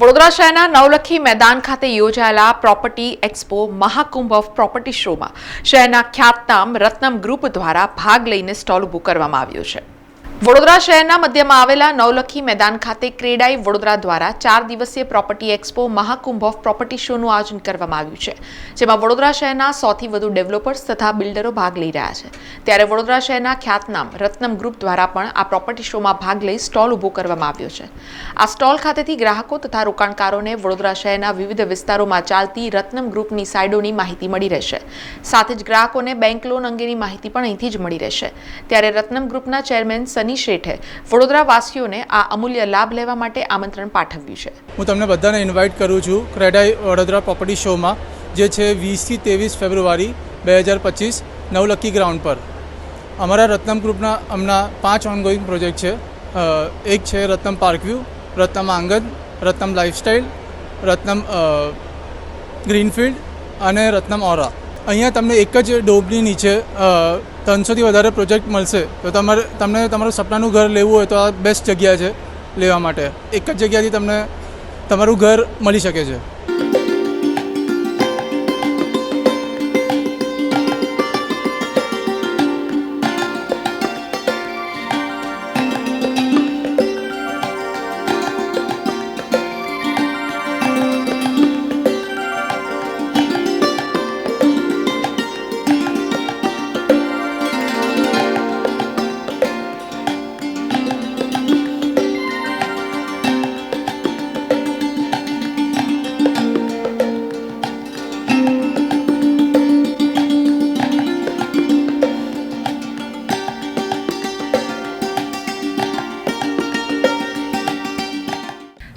વડોદરા શહેરના નવલખી મેદાન ખાતે યોજાયેલા property expo Mahakumbh of property શોમાં શહેરના ખ્યાતનામ રત્નમ ગ્રુપ દ્વારા ભાગ લઈને સ્ટોલ ઊભું કરવામાં આવ્યો છે. વડોદરા શહેરના મધ્યમાં આવેલા નવલખી મેદાન ખાતે ક્રેડાઈ વડોદરા દ્વારા ચાર દિવસીય property expo Mahakumbh of property શોનું આયોજન કરવામાં આવ્યું છે, જેમાં વડોદરા શહેરના સૌથી વધુ ડેવલપર્સ તથા બિલ્ડરો ભાગ લઈ રહ્યા છે. ત્યારે વડોદરા શહેરના ખ્યાતનામ રત્નમ ગ્રુપ દ્વારા પણ આ પ્રોપર્ટી શોમાં ભાગ લઈ સ્ટોલ ઊભો કરવામાં આવ્યો છે. આ સ્ટોલ ખાતેથી ગ્રાહકો તથા રોકાણકારોને વડોદરા શહેરના વિવિધ વિસ્તારોમાં ચાલતી રત્નમ ગ્રુપની સાઇડોની માહિતી મળી રહેશે. સાથે જ ગ્રાહકોને બેંક લોન અંગેની માહિતી પણ અહીંથી જ મળી રહેશે. ત્યારે રત્નમ ગ્રુપના ચેરમેન સની શેઠે વડોદરા વાસીઓને આ અમૂલ્ય લાભ લેવા માટે આમંત્રણ પાઠવ્યું છે. હું તમને બધાને ઇન્વાઇટ કરું છું ક્રેડાઈ વડોદરા પ્રોપર્ટી શોમાં જે છે વીસથી ત્રેવીસ ફેબ્રુઆરી બે હજાર પચીસ નવલક્કી ગ્રાઉન્ડ પર. અમારા રત્નમ ગ્રુપના હમણાં પાંચ ઓનગોઈંગ પ્રોજેક્ટ છે. એક છે રત્નમ પાર્કવ્યૂ રત્નમ આંગન, રત્નમ લાઇફસ્ટાઇલ રત્નમ ગ્રીનફિલ્ડ અને રત્નમ ઓરા અહીંયા તમને એક જ ડોબની નીચે ત્રણસોથી વધારે પ્રોજેક્ટ મળશે. તો તમારે, તમને તમારું સપનાનું ઘર લેવું હોય તો આ બેસ્ટ જગ્યા છે લેવા માટે. એક જ જગ્યાથી તમને તમારું ઘર મળી શકે છે.